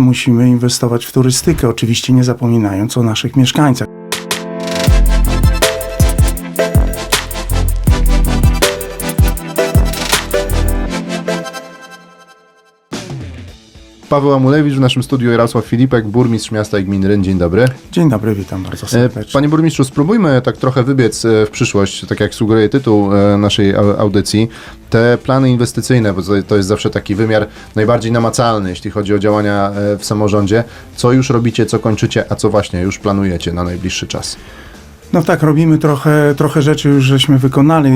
musimy inwestować w turystykę, oczywiście nie zapominając o naszych mieszkańcach. Paweł Amulewicz w naszym studiu Jarosław Filipek, burmistrz miasta i gminy Ryn. Dzień dobry. Dzień dobry, witam bardzo E, serdecznie. Panie burmistrzu, spróbujmy tak trochę wybiec e, w przyszłość, tak jak sugeruje tytuł e, naszej au- audycji. Te plany inwestycyjne, bo to- jest zawsze taki wymiar najbardziej namacalny, jeśli chodzi o działania w samorządzie. Co już robicie, co kończycie, a co właśnie już planujecie na najbliższy czas? No tak, robimy trochę, trochę rzeczy już żeśmy wykonali,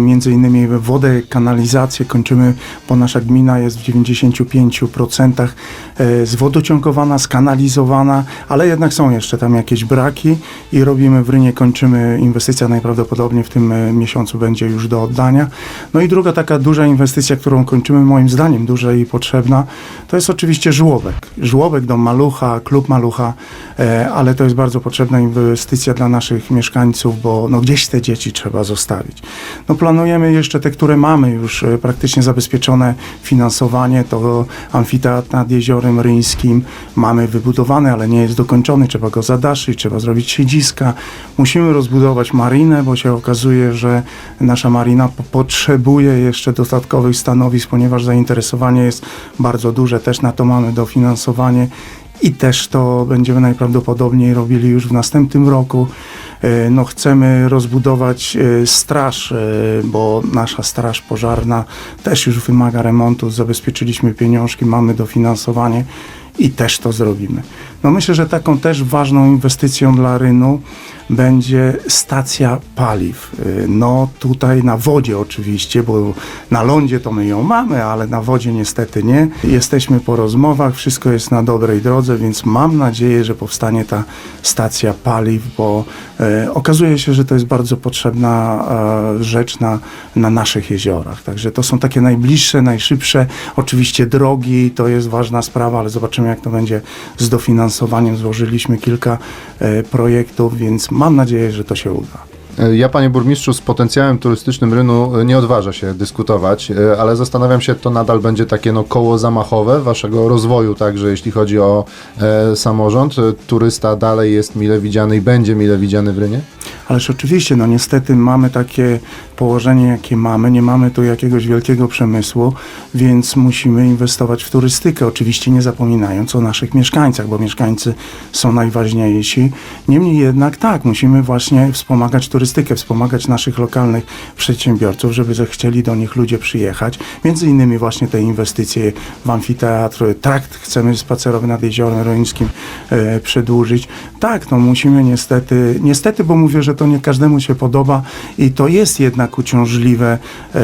między innymi wodę, kanalizację kończymy, bo nasza gmina jest w 95% e, zwodociągowana, skanalizowana, ale jednak są jeszcze tam jakieś braki i robimy w Rynie, kończymy, inwestycja najprawdopodobniej w tym e, miesiącu będzie już do oddania. No i druga taka duża inwestycja, którą kończymy moim zdaniem, duża i potrzebna, to jest oczywiście żłobek. Żłobek do Malucha, klub Malucha, e, ale to jest bardzo potrzebna inwestycja dla naszych mieszkańców, bo no gdzieś te dzieci trzeba zostawić. No planujemy jeszcze te, które mamy już e, praktycznie zabezpieczone finansowanie, to amfiteatr nad Jeziorem Ryńskim mamy wybudowany, ale nie jest dokończony, trzeba go zadaszyć, trzeba zrobić siedziska. Musimy rozbudować marinę, bo się okazuje, że nasza marina po- potrzebuje jeszcze dodatkowych stanowisk, ponieważ zainteresowanie jest bardzo duże, też na to mamy dofinansowanie i też to będziemy najprawdopodobniej robili już w następnym roku. E, No, chcemy rozbudować e, straż, e, bo nasza straż pożarna też już wymaga remontu. Zabezpieczyliśmy pieniążki, mamy dofinansowanie i też to zrobimy. No myślę, że taką też ważną inwestycją dla Rynu będzie stacja paliw. No tutaj na wodzie oczywiście, bo na lądzie to my ją mamy, ale na wodzie niestety nie. Jesteśmy po rozmowach, wszystko jest na dobrej drodze, więc mam nadzieję, że powstanie ta stacja paliw, bo e, okazuje się, że to jest bardzo potrzebna e, rzecz na, na naszych jeziorach. Także to są takie najbliższe, najszybsze. Oczywiście drogi to jest ważna sprawa, ale zobaczymy jak to będzie z dofinansowaniem. Złożyliśmy kilka e, projektów, więc mam nadzieję, że to się uda. E, Ja, panie burmistrzu, z potencjałem turystycznym Rynu e, nie odważę się dyskutować, ale zastanawiam się, to nadal będzie takie no, koło zamachowe waszego rozwoju, także jeśli chodzi o e, samorząd. Turysta dalej jest mile widziany i będzie mile widziany w Rynie? Ależ oczywiście, no niestety mamy takie położenie, jakie mamy. Nie mamy tu jakiegoś wielkiego przemysłu, więc musimy inwestować w turystykę. Oczywiście nie zapominając o naszych mieszkańcach, bo mieszkańcy są najważniejsi. Niemniej jednak tak, musimy właśnie wspomagać turystykę, wspomagać naszych lokalnych przedsiębiorców, żeby zechcieli do nich ludzie przyjechać. Między innymi właśnie te inwestycje w amfiteatr, trakt chcemy spacerowy nad Jeziorem Rońskim e, przedłużyć. Tak, no musimy niestety, niestety, bo mówię, że to nie każdemu się podoba i to jest jednak uciążliwe e,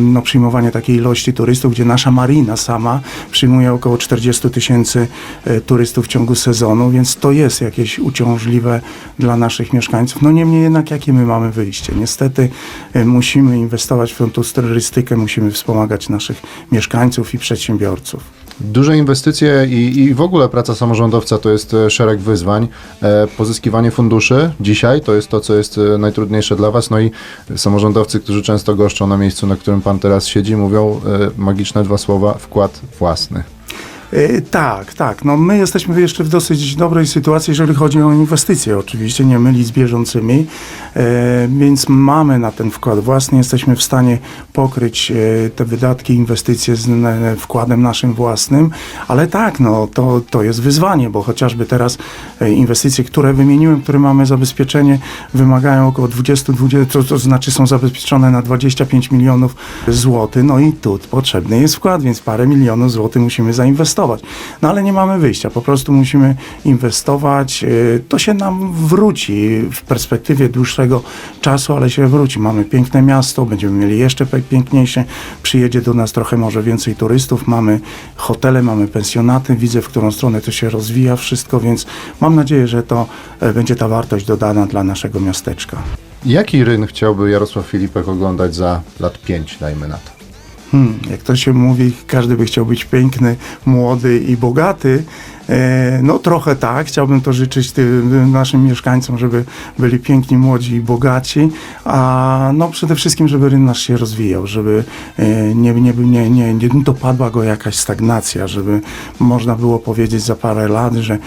no, przyjmowanie takiej ilości turystów, gdzie nasza marina sama przyjmuje około 40 tysięcy e, turystów w ciągu sezonu, więc to jest jakieś uciążliwe dla naszych mieszkańców. No niemniej jednak, jakie my mamy wyjście? Niestety e, musimy inwestować w tą turystykę, musimy wspomagać naszych mieszkańców i przedsiębiorców. Duże inwestycje i, i w ogóle praca samorządowca to jest e, szereg wyzwań. E, Pozyskiwanie funduszy dzisiaj to jest to, co jest e, najtrudniejsze dla Was. No i samorządowcy, którzy często goszczą na miejscu, na którym Pan teraz siedzi, mówią magiczne dwa słowa wkład własny. E, Tak, tak. No my jesteśmy jeszcze w dosyć dobrej sytuacji, jeżeli chodzi o inwestycje, oczywiście, nie mylić z bieżącymi, e, więc mamy na ten wkład własny, jesteśmy w stanie pokryć e, te wydatki, inwestycje z wkładem naszym własnym, ale tak, no to, to jest wyzwanie, bo chociażby teraz inwestycje, które wymieniłem, które mamy zabezpieczenie, wymagają około 20, 20 to, to znaczy są zabezpieczone na 25 milionów złotych, no i tu potrzebny jest wkład, więc parę milionów złotych musimy zainwestować. No ale nie mamy wyjścia, po prostu musimy inwestować. y, To się nam wróci w perspektywie dłuższego czasu, ale się wróci. Mamy piękne miasto, będziemy mieli jeszcze piękniejsze. Przyjedzie do nas trochę może więcej turystów, mamy hotele, mamy pensjonaty. Widzę, w którą stronę to się rozwija wszystko, więc mam nadzieję, że to e, będzie ta wartość dodana dla naszego miasteczka. Jaki ryn chciałby Jarosław Filipek oglądać za lat 5, dajmy na to? Hmm, jak to się mówi, każdy by chciał być piękny, młody i bogaty. E, No trochę tak, chciałbym to życzyć tym naszym mieszkańcom, żeby byli piękni, młodzi i bogaci, a no przede wszystkim, żeby rynek nasz się rozwijał, żeby e, nie, nie, nie, nie, nie dopadła go jakaś stagnacja, żeby można było powiedzieć za parę lat, że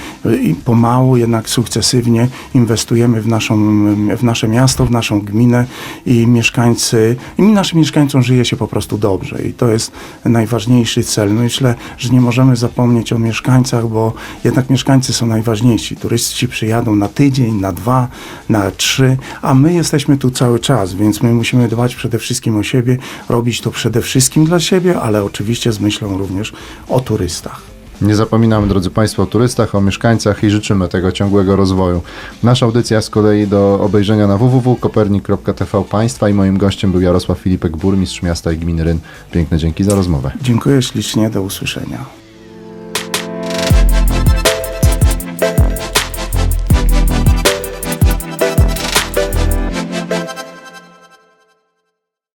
pomału, jednak sukcesywnie inwestujemy w, naszą, w nasze miasto, w naszą gminę i mieszkańcy, i naszym mieszkańcom żyje się po prostu dobrze. I to jest najważniejszy cel. No myślę, że nie możemy zapomnieć o mieszkańcach, bo jednak mieszkańcy są najważniejsi. Turyści przyjadą na tydzień, na dwa, na trzy, a my jesteśmy tu cały czas, więc my musimy dbać przede wszystkim o siebie, robić to przede wszystkim dla siebie, ale oczywiście z myślą również o turystach. Nie zapominamy, drodzy Państwo, o turystach, o mieszkańcach i życzymy tego ciągłego rozwoju. Nasza audycja z kolei do obejrzenia na www.kopernik.tv Państwa i moim gościem był Jarosław Filipek, burmistrz miasta i gminy Ryn. Piękne dzięki za rozmowę. Dziękuję ślicznie, do usłyszenia.